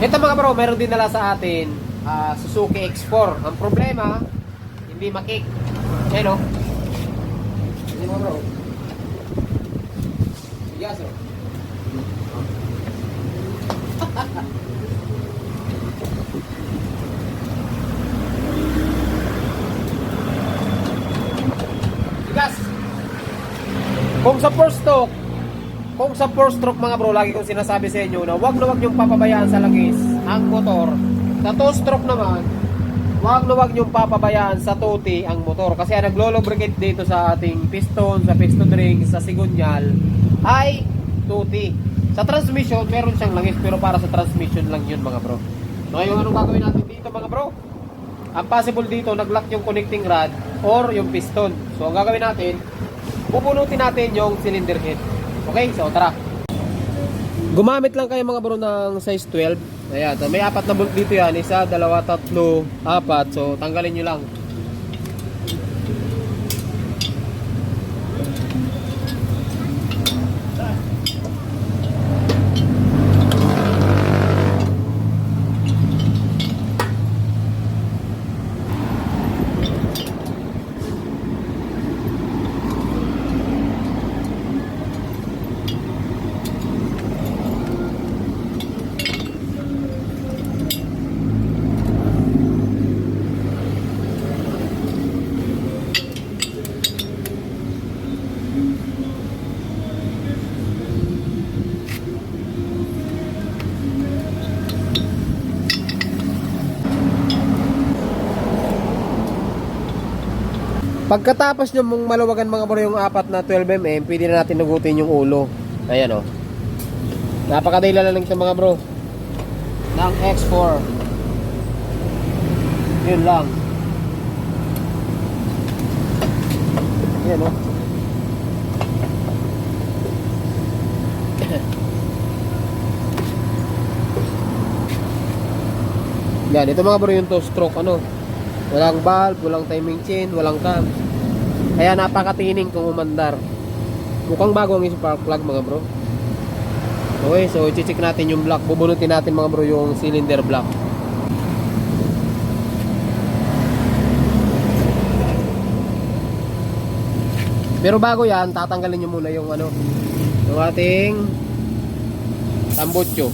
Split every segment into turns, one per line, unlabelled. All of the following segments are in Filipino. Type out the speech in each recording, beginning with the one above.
Ito mga bro, meron din nala sa atin ah, Suzuki X4. Ang problema, hindi makik. Ayan o. Hindi mga bro. Yes o. Gas. Kung sa first stroke, kung sa first stroke mga bro, lagi kong sinasabi sa inyo na wag na wag niyong papabayaan sa langis ang motor. Sa two stroke naman, wag na wag niyong papabayaan sa tuti ang motor. Kasi ang naglo-lubricate dito sa ating piston, sa piston ring, sa sigunyal, ay tuti. Sa transmission, meron siyang langis pero para sa transmission lang yun mga bro. Ngayon, anong gagawin natin dito mga bro? Ang possible dito, nag-lock yung connecting rod or yung piston. So, ang gagawin natin, pupunutin natin yung cylinder head. Okay? So, tara. Gumamit lang kayo mga bro ng size 12. Ayan, so may apat na bolt dito yan. Isa, dalawa, tatlo, apat. So, tanggalin nyo lang. Pagkatapos nyo mong maluwagan mga bro yung apat na 12mm, pwede na natin nugutin yung ulo. Ayan o. Oh. Napakadali lang ito mga bro. Ng X4. Yun lang. Ayan o. Oh. Yan, ito mga bro yung two stroke ano. Walang valve, walang timing chain, walang cam. Kaya napakatining kung umandar. Mukhang bago ang spark plug mga bro. Okay, so i-check natin yung block. Bubunutin natin mga bro yung cylinder block. Pero bago yan, tatanggalin nyo muna yung ano, yung ating tambutso.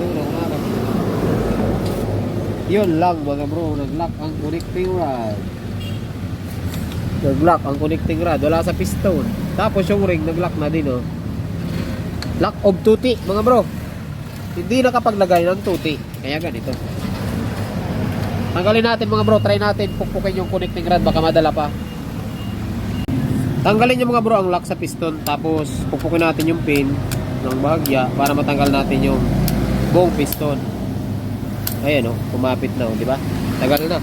Na nga. Yun lang mga bro, nag-lock ang connecting rod. Nag-lock ang connecting rod, wala sa piston. Tapos yung ring, nag-lock na din oh. Lock of tuti mga bro. Hindi nakapaglagay ng tuti. Kaya ganito. Tanggalin natin mga bro, try natin pukpukin yung connecting rod, baka madala pa. Tanggalin nyo mga bro ang lock sa piston, tapos pukpukin natin yung pin ng bahagya para matanggal natin yung buong piston. Ayan oh, kumapit na oh, di ba? Tagal na.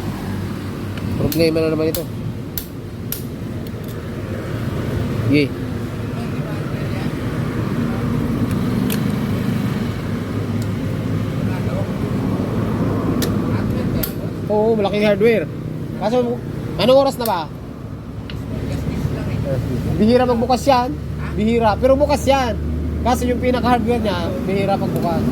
Problema na naman ito. Sige. Oo, malaking hardware. Kaso, anong oras na ba? Bihira magbukas yan. Bihira. Pero bukas yan. Kaso yung pinaka-hardware niya, bihira magbukas.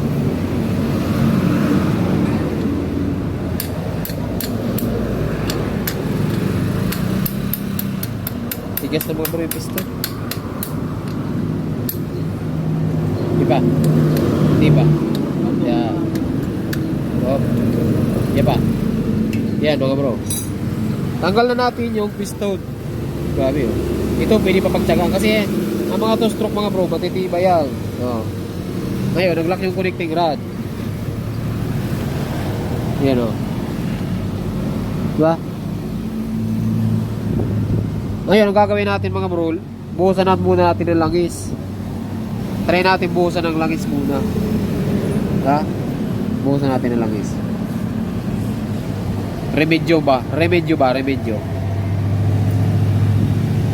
Tigas na mga bro yung piston. Di ba? Di ba? Yan. Oh. Yan ba? Yan mga bro. Tanggal na natin yung piston. Grabe oh. Ito pwede pa pagtsagaan kasi ang mga two stroke mga bro, matitibay yan. Oh. Ngayon, nag-lock yung connecting rod. Yan oh. Diba? Ngayon, ang gagawin natin mga bro, buhusan natin muna natin ng langis. Try natin buhusan ng langis muna. Ha? Buhusan natin ng langis. Remedyo ba? Remedyo ba? Remedyo.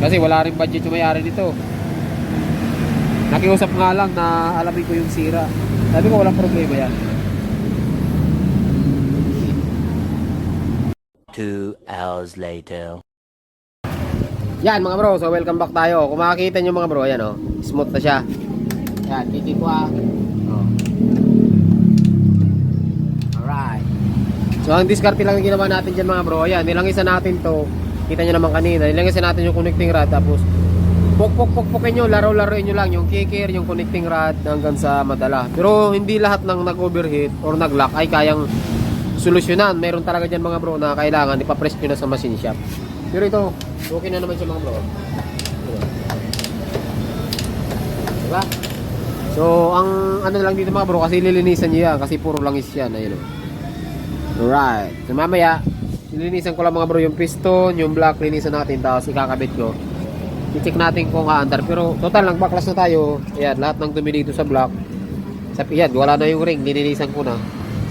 Kasi wala rin budget yung may-ari nito. Nakiusap nga lang na alamin ko yung sira. Sabi ko walang problema yan.
Two hours later.
Yan mga bro, so welcome back tayo. Kung makikita nyo mga bro, ayan oh, smooth na siya. Yan, titik ko ah. Oh. Alright. So ang diskarte lang yung ginawa natin dyan mga bro, ayan, nilangisan natin to. Kita nyo naman kanina, nilangisan natin yung connecting rod tapos pok pok pok pokin nyo, laro-laroin nyo lang yung kicker, yung connecting rod hanggang sa madala. Pero hindi lahat ng nag-overheat or nag-lock ay kayang solusyonan. Meron talaga dyan mga bro na kailangan ipapress nyo na sa machine shop. Pero ito, okay na naman siya mga bro. Diba? So, ang ano lang dito mga bro, kasi lilinisan nyo yan, kasi puro langis yan. Ayun o. Alright. So, mamaya, lilinisan ko lang mga bro yung piston, yung block, linisan natin, tapos ikakabit ko. I-check natin kung kaandar. Pero, total, nagbaklas na tayo. Ayan, lahat ng dumi dito sa block. Sa yan, wala na yung ring, lilinisan ko na.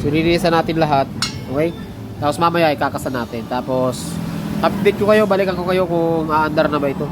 So, lilinisan natin lahat. Okay? Tapos mamaya, ikakasan natin. Tapos, update ko kayo, balikan ko kayo kung aandar na ba ito.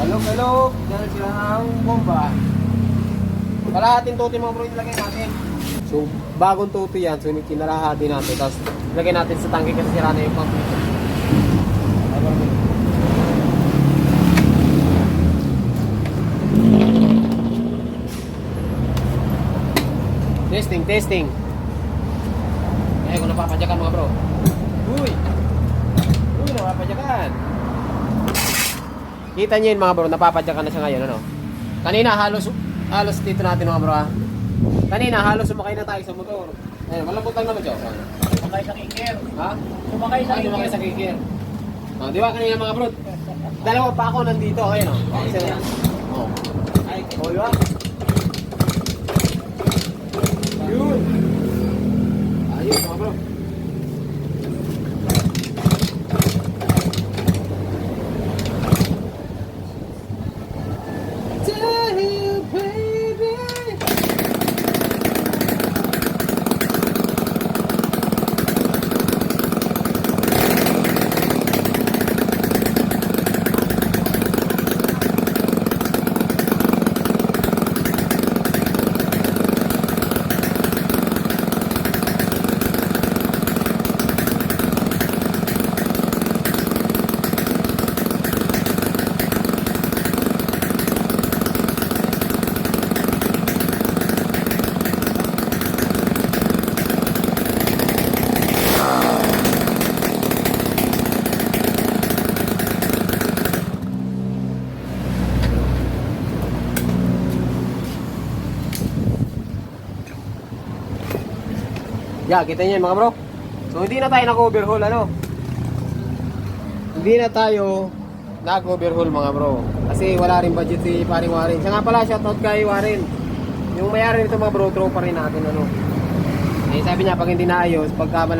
Hello Dahil sila ang bomba. Kalahating tuti mga bro. Ilagay natin. So, bagong tuti yan. So, kinalahati natin. Tapos, ilagay natin sa tangke kasi sira na yung pump. Testing, testing. Eh, kung napapadyakan mga bro. Uy! Uy, napapadyakan Kita nyo yun mga bro, napapadyakan na siya ngayon, ano? Kanina halos, halos dito natin mga bro ha. Kanina halos sumakay na tayo sa motor. Ayun, malambot lang naman siya.
Sumakay sa kicker.
Ha?
Sumakay sa
Ay, sumakay
kicker.
sa kikir. Oh, di ba kanina mga bro? Dalawa pa ako nandito, ayun oh. Oh, yan. Oh.
Ay,
Oh, di ba? Yeah, kita niyo mga bro. So hindi na tayo nag-overhaul ano. Hindi na tayo nag-overhaul mga bro. Kasi wala rin budget si paring Warren. Siya nga pala, shoutout kay Warren. Yung mayari nito mga bro, tropa rin natin ano. Eh sabi niya pag hindi naayos, pagka